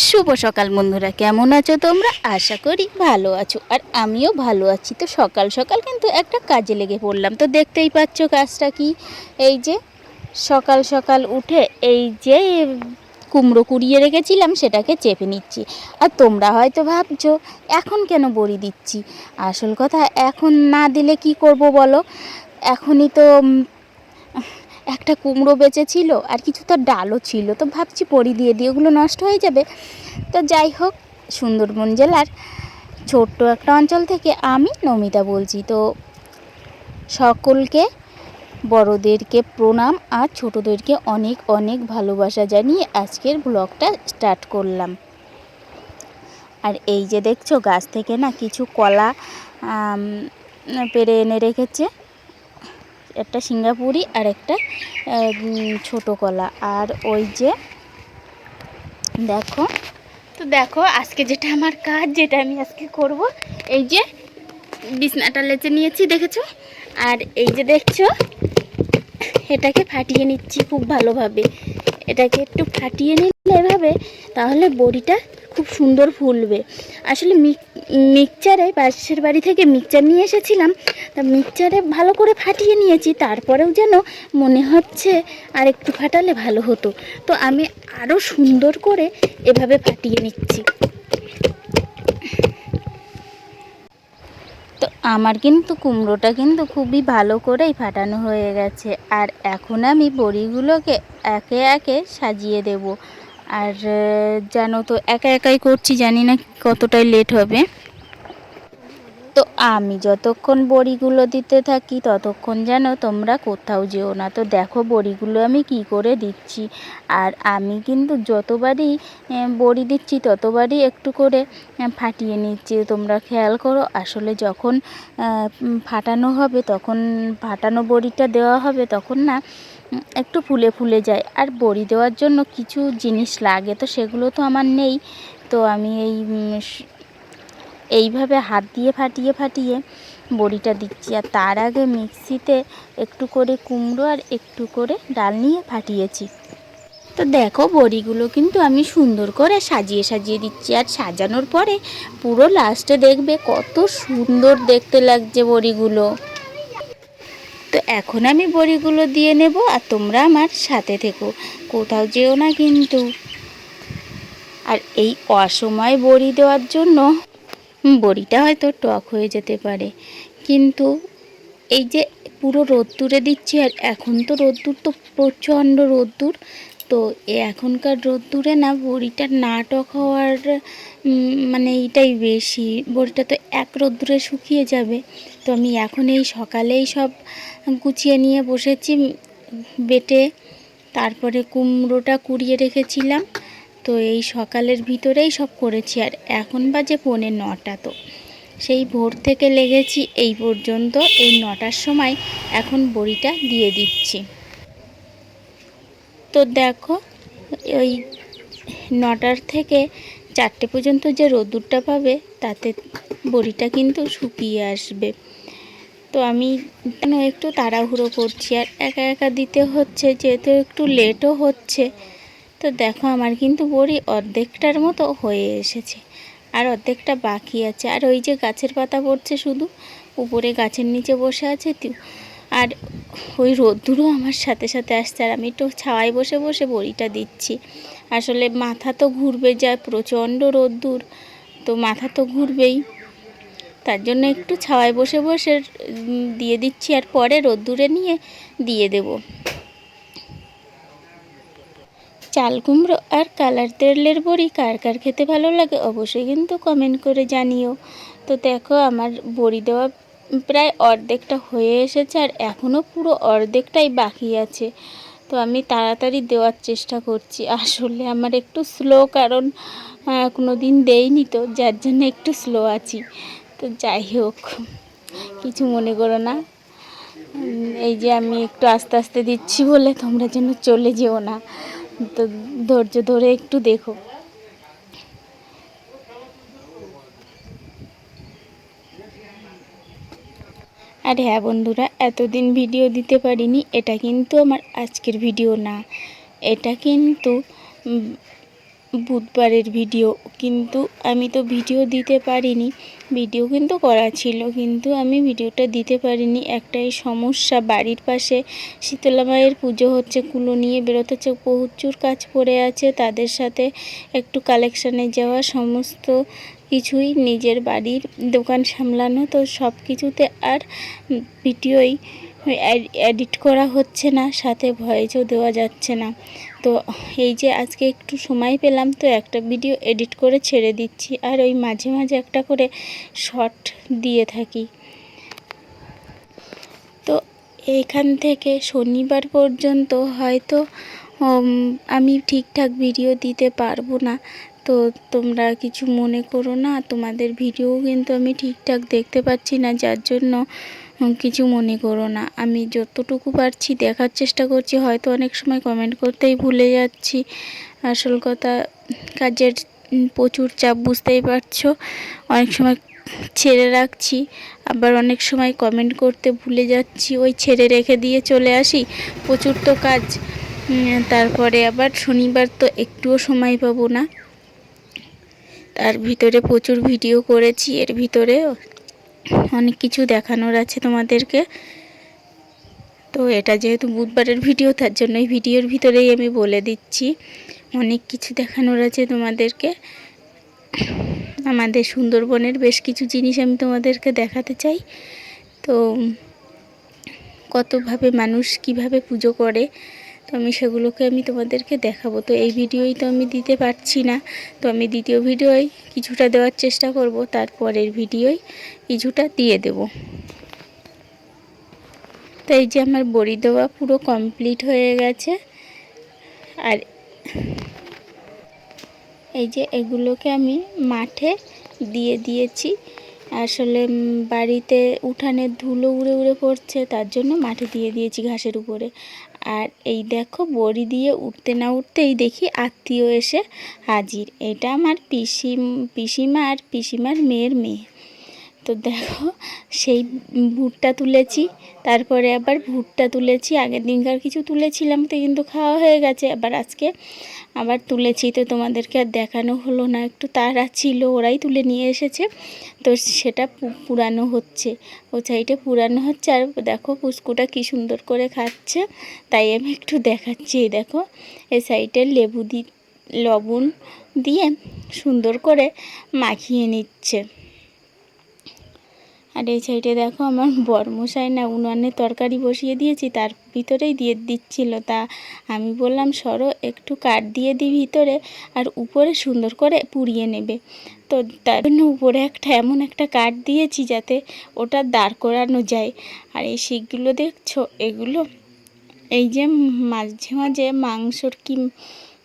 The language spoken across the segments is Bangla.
শুভ সকাল বন্ধুরা, কেমন আছো তোমরা? আশা করি ভালো আছো। আর আমিও ভালো আছি। তো সকাল সকাল কিন্তু একটা কাজে লেগে পড়লাম। তো দেখতেই পাচ্ছ কাজটা কি? এই যে সকাল সকাল উঠে এই যে কুমড়ো কুড়িয়ে রেখেছিলাম, সেটাকে চেপে নিচ্ছি। আর তোমরা হয়তো ভাবছ, এখন কেন বড়ি দিচ্ছি? আসল কথা, এখন না দিলে কি করব বলো? এখনই তো একটা কুমড়ো বেঁচে ছিল আর কিছু তো ডালও ছিল। তো ভাবছি পরি দিয়ে দিয়ে ওগুলো নষ্ট হয়ে যাবে। তো যাই হোক, সুন্দরবন জেলার ছোট্ট একটা অঞ্চল থেকে আমি নমিতা বলছি। তো সকলকে, বড়দেরকে প্রণাম আর ছোটদেরকে অনেক অনেক ভালোবাসা জানিয়ে আজকের ব্লগটা স্টার্ট করলাম। আর এই যে দেখছ, গাছ থেকে না কিছু কলা পেরে এনে রেখেছে। একটা সিঙ্গাপুরি আর একটা ছোট কলা। আর ওই যে, দেখো, তো দেখো, আজকে যেটা আমার কাজ, যেটা আমি আজকে করব, এই যে বিছনাটা লেচে নিয়েছি, দেখেছ? আর এই যে দেখছ, এটাকে ফাটিয়ে নিচ্ছি খুব ভালোভাবে। এটাকে একটু ফাটিয়ে নিলে এভাবে, তাহলে বড়িটা খুব সুন্দর ফুলবে। আসলে মিক- মিক্সচারে, পাশের বাড়ি থেকে মিক্সচার নিয়ে এসেছিলাম। তা মিক্সচারে ভালো করে ফাটিয়ে নিয়েছি, তারপরেও যেন মনে হচ্ছে আর একটু ফাটালে ভালো হতো। তো আমি আরও সুন্দর করে এভাবে ফাটিয়ে নিচ্ছি। তো আমার কিন্তু কুমড়োটা কিন্তু খুবই ভালো করেই ফাটানো হয়ে গেছে। আর এখন আমি বড়িগুলোকে একে একে সাজিয়ে দেব। আর জানো তো, একা একাই করছি, জানি না কতটাই লেট হবে। তো আমি যতক্ষণ বড়িগুলো দিতে থাকি, ততক্ষণ যেন তোমরা কোথাও যেও না। তো দেখো বড়িগুলো আমি কি করে দিচ্ছি। আর আমি কিন্তু যতবারই বড়ি দিচ্ছি, ততবারই একটু করে ফাটিয়ে নিচ্ছি। তোমরা খেয়াল করো, আসলে যখন ফাটানো হবে, তখন ফাটানো বড়িটা দেওয়া হবে, তখন না একটু ফুলে ফুলে যায়। আর বড়ি দেওয়ার জন্য কিছু জিনিস লাগে, তো সেগুলো তো আমার নেই। তো আমি এই এইভাবে হাত দিয়ে ফাটিয়ে ফাটিয়ে বড়িটা দিচ্ছি। আর তার আগে মিক্সিতে একটু করে কুমড়ো আর একটু করে ডাল নিয়ে ফাটিয়েছি। তো দেখো, বড়িগুলো কিন্তু আমি সুন্দর করে সাজিয়ে সাজিয়ে দিচ্ছি। আর সাজানোর পরে পুরো লাস্টে দেখবে কত সুন্দর দেখতে লাগছে বড়িগুলো। তো এখন আমি বড়িগুলো দিয়ে নেব আর তোমরা আমার সাথে থেকো। কোথাও যেও না কিন্তু। আর এই অসময় বড়ি দেওয়ার জন্য বড়িটা হয়তো টক হয়ে যেতে পারে। কিন্তু এই যে পুরো রোদ্দুরে দিচ্ছি আর এখন তো রোদ্দুর তো প্রচণ্ড রোদ্দুর, তো এখনকার রোদ্দুরে না বড়িটা না টক হওয়ার মানে এইটাই বেশি। বড়িটা তো এক রোদ্দুরে শুকিয়ে যাবে। তো আমি এখন এই সকালেই সব গুছিয়ে নিয়ে বসেছি বেটে। তারপরে কুমড়োটা কুড়িয়ে রেখেছিলাম। তো এই সকালের ভিতরেই সব করেছি। আর এখন বাজে পৌনে নটা তো। সেই ভোর থেকে লেগেছি এই পর্যন্ত। এই নটার সময় এখন বড়িটা দিয়ে দিচ্ছি। তো দেখো, ওই নটার থেকে চারটে পর্যন্ত যে রোদ্দুরটা পাবে, তাতে বড়িটা কিন্তু শুকিয়ে আসবে। তো আমি যেন একটু তাড়াহুড়ো করছি? আর একা একা দিতে হচ্ছে, যেহেতু একটু লেটও হচ্ছে। তো দেখো, আমার কিন্তু বড়ি অর্ধেকটার মতো হয়ে এসেছে। আর অর্ধেকটা বাকি আছে। আর ওই যে গাছের পাতা পড়ছে শুধু, উপরে গাছের নিচে বসে আছে তো। আর ওই রোদ্দুরও আমার সাথে সাথে আসছে। আর আমি একটু ছাওয়ায় বসে বসে বড়িটা দিচ্ছি। আসলে মাথা তো ঘুরবে, যা প্রচণ্ড রোদ্দুর, তো মাথা তো ঘুরবেই। তার জন্য একটু ছাওয়ায় বসে বসে দিয়ে দিচ্ছি আর পরে রোদ্দুরে নিয়ে দিয়ে দেবো। চাল কুমড়ো আর কালার তেলের বড়ি কার কার খেতে ভালো লাগে অবশ্যই কিন্তু কমেন্ট করে জানিও। তো দেখো আমার বড়ি দেওয়া প্রায় অর্ধেকটা হয়ে এসেছে আর এখনও পুরো অর্ধেকটাই বাকি আছে। তো আমি তাড়াতাড়ি দেওয়ার চেষ্টা করছি। আসলে আমার একটু স্লো কারণ কোনো দিন দেইনি তো, যার জন্য একটু স্লো আছি। তো যাই হোক, কিছু মনে করো না। এই যে আমি একটু আস্তে আস্তে দিচ্ছি বলে তোমরা যেন চলে যেও না। তো ধৈর্য ধরে একটু দেখো। আর হ্যাঁ বন্ধুরা, এতদিন ভিডিও দিতে পারিনি, এটা কিন্তু আমার আজকের ভিডিও না। এটা কিন্তু বুধবারের ভিডিও। কিন্তু আমি তো ভিডিও দিতে পারিনি। ভিডিও কিন্তু করা ছিল, কিন্তু আমি ভিডিওটা দিতে পারিনি। একটাই সমস্যা, বাড়ির পাশে শীতলা মায়ের পুজো হচ্ছে, কুলো নিয়ে বেরোতে হচ্ছে, প্রচুর কাজ পড়ে আছে। তাদের সাথে একটু কালেকশানে যাওয়া, সমস্ত কিছুই নিজের বাড়ির দোকান সামলানো, তো সব কিছুতে আর ভিডিওই এডিট করা হচ্ছে না, সাথে ভয়েসও দেওয়া যাচ্ছে না। তো এই যে আজকে একটু সময় পেলাম, তো একটা ভিডিও এডিট করে ছেড়ে দিচ্ছি। আর ওই মাঝে মাঝে একটা করে শর্ট দিয়ে থাকি। তো এখান থেকে শনিবার পর্যন্ত হয়তো আমি ঠিকঠাক ভিডিও দিতে পারব না। তো তোমরা কিছু মনে করো না, তোমাদের ভিডিও কিন্তু আমি ঠিকঠাক দেখতে পাচ্ছি না, যার জন্য কিছু মনে করো না। আমি যতটুকু পারছি দেখার চেষ্টা করছি, হয়তো অনেক সময় কমেন্ট করতেই ভুলে যাচ্ছি। আসল কথা, কাজের প্রচুর চাপ, বুঝতেই পারছ? অনেক সময় ছেড়ে রাখছি, আবার অনেক সময় কমেন্ট করতে ভুলে যাচ্ছি। ওই ছেড়ে রেখে দিয়ে চলে আসি, প্রচুর তো কাজ। তারপরে আবার শনিবার তো একটুও সময় পাবো না। তার ভিতরে প্রচুর ভিডিও করেছি, এর ভিতরে অনেক কিছু দেখানোর আছে তোমাদেরকে। তো এটা যেহেতু বুধবারের ভিডিও, তার জন্য এই ভিডিওর ভিতরেই আমি বলে দিচ্ছি। অনেক কিছু দেখানোর আছে তোমাদেরকে। আমাদের সুন্দরবনের বেশ কিছু জিনিস আমি তোমাদেরকে দেখাতে চাই। তো কতভাবে মানুষ কীভাবে পুজো করে তো আমি সেগুলোকে আমি তোমাদেরকে দেখাবো। তো এই ভিডিওই তো আমি দিতে পারছি না। তো আমি দ্বিতীয় ভিডিওয় কিছুটা দেওয়ার চেষ্টা করব, তারপরের ভিডিওয় কিছুটা দিয়ে দেব। তো এই যে আমার বড়ি দেওয়া পুরো কমপ্লিট হয়ে গেছে। আর এই যে এগুলোকে আমি মাঠে দিয়ে দিয়েছি। আসলে বাড়িতে উঠানে ধুলো উড়ে উড়ে পড়ছে, তার জন্য মাঠে দিয়ে দিয়েছি ঘাসের উপরে। আর এই দেখো, বড়ি দিয়ে উঠতে না উঠতেই দেখি আত্মীয় এসে হাজির। এটা আমার পিসি পিসিমা আর পিসিমার মেয়ের মেয়ে। তো দেখো, সেই ভুট্টা তুলেছি, তারপরে আবার ভুট্টা তুলেছি, আগের দিনকার কিছু তুলেছিলাম, তো কিন্তু খাওয়া হয়ে গেছে, আবার আজকে আবার তুলেছি, তো তোমাদেরকে আর দেখানো হলো না, একটু তারা ছিল, ওরাই তুলে নিয়ে এসেছে, তো সেটা পুরানো হচ্ছে, ও সাইডে পুরানো হচ্ছে, আর দেখো পুস্কুটা কি সুন্দর করে খাচ্ছে, তাই আমি একটু দেখাচ্ছি, দেখো এই সাইডে লেবু দি, লবণ দিয়ে সুন্দর করে মাখিয়ে নিচ্ছে। আর এই সাইডে দেখো আমার বরমশাই না উনানে তরকারি বসিয়ে দিয়েছি, তার ভিতরেই দিয়ে দিচ্ছিল। তা আমি বললাম, সরো, একটু কাঠ দিয়ে দিই ভিতরে আর উপরে সুন্দর করে পুড়িয়ে নেবে। তো তার জন্য উপরে একটা এমন একটা কাঠ দিয়েছি যাতে ওটা দাঁড় করানো যায়। আর এই শিকগুলো দেখছ? এগুলো এই যে মাঝে মাঝে মাংসর কি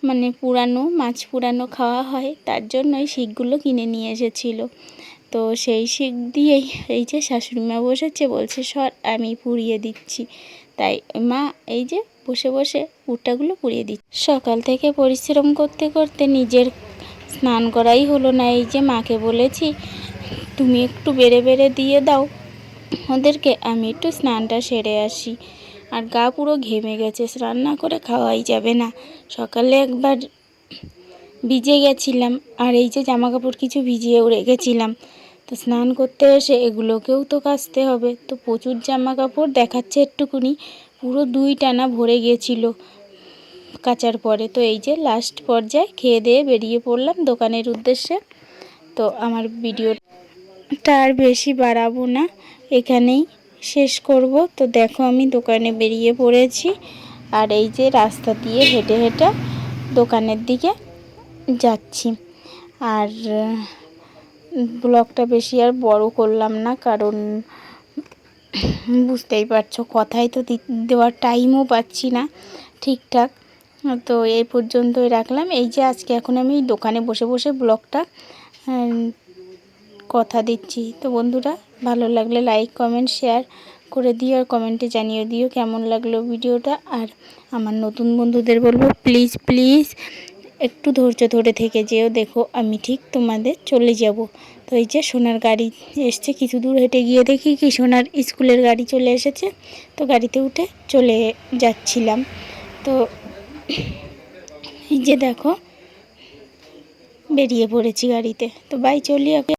মানে পুরানো, মাছ পুরানো খাওয়া হয়, তার জন্য এই কিনে নিয়ে এসেছিল। তো সেই শিক দিয়েই এই যে শাশুড়ি মা বসেছে, বলছে, সর, আমি পুড়িয়ে দিচ্ছি। তাই মা এই যে বসে বসে পুরটাগুলো পুড়িয়ে দিচ্ছে। সকাল থেকে পরিশ্রম করতে করতে নিজের স্নান করাই হলো না। এই যে মাকে বলেছি, তুমি একটু বেড়ে বেড়ে দিয়ে দাও, ওদেরকে আমি একটু স্নানটা সেরে আসি। আর গা পুরো ঘেমে গেছে স্নান না করে খাওয়াই যাবে না। সকালে একবার ভিজে গেছিলাম, আর এই যে জামা কাপড় কিছু ভিজিয়েও রেখেছিলাম। তো স্নান করতে এসে এগুলোকেও তো কাচতে হবে। তো প্রচুর জামা কাপড় দেখাচ্ছে একটুকুনি। পুরো দুই টানা ভরে গিয়েছিল কাচার পরে। তো এই যে লাস্ট পর্যায়ে খেয়ে দিয়ে বেরিয়ে পড়লাম দোকানের উদ্দেশ্যে। তো আমার ভিডিওটা আর বেশি বাড়াবো না। এখানেই শেষ করব। তো দেখো আমি দোকানে বেরিয়ে পড়েছি। আর এই যে রাস্তা দিয়ে হেঁটে হেঁটে দোকানের দিকে যাচ্ছি। আর ব্লগটা বেশি আর বড় করলাম না, কারণ বুঝতেই পারছ কথাই তো দেওয়ার টাইমও পাচ্ছি না ঠিকঠাক। তো এই পর্যন্তই রাখলাম। এই যে আজকে এখন আমি দোকানে বসে বসে ব্লগটা কথা দিচ্ছি। তো বন্ধুরা, ভালো লাগলে লাইক কমেন্ট শেয়ার করে দিও আর কমেন্টে জানিয়ে দিও কেমন লাগল ভিডিওটা আর আমার নতুন বন্ধুদের বলব প্লিজ প্লিজ একটু ধৈর্য ধরে থেকে যেও, দেখো আমি ঠিক তোমাদের চলে যাব। তো এই যে সোনার গাড়ি এসছে, কিছু দূর হেঁটে গিয়ে দেখি কি সোনার স্কুলের গাড়ি চলে এসেছে। তো গাড়িতে উঠে চলে যাচ্ছিলাম। তো এই যে দেখো, বেরিয়ে পড়েছি গাড়িতে। তো বাই চলি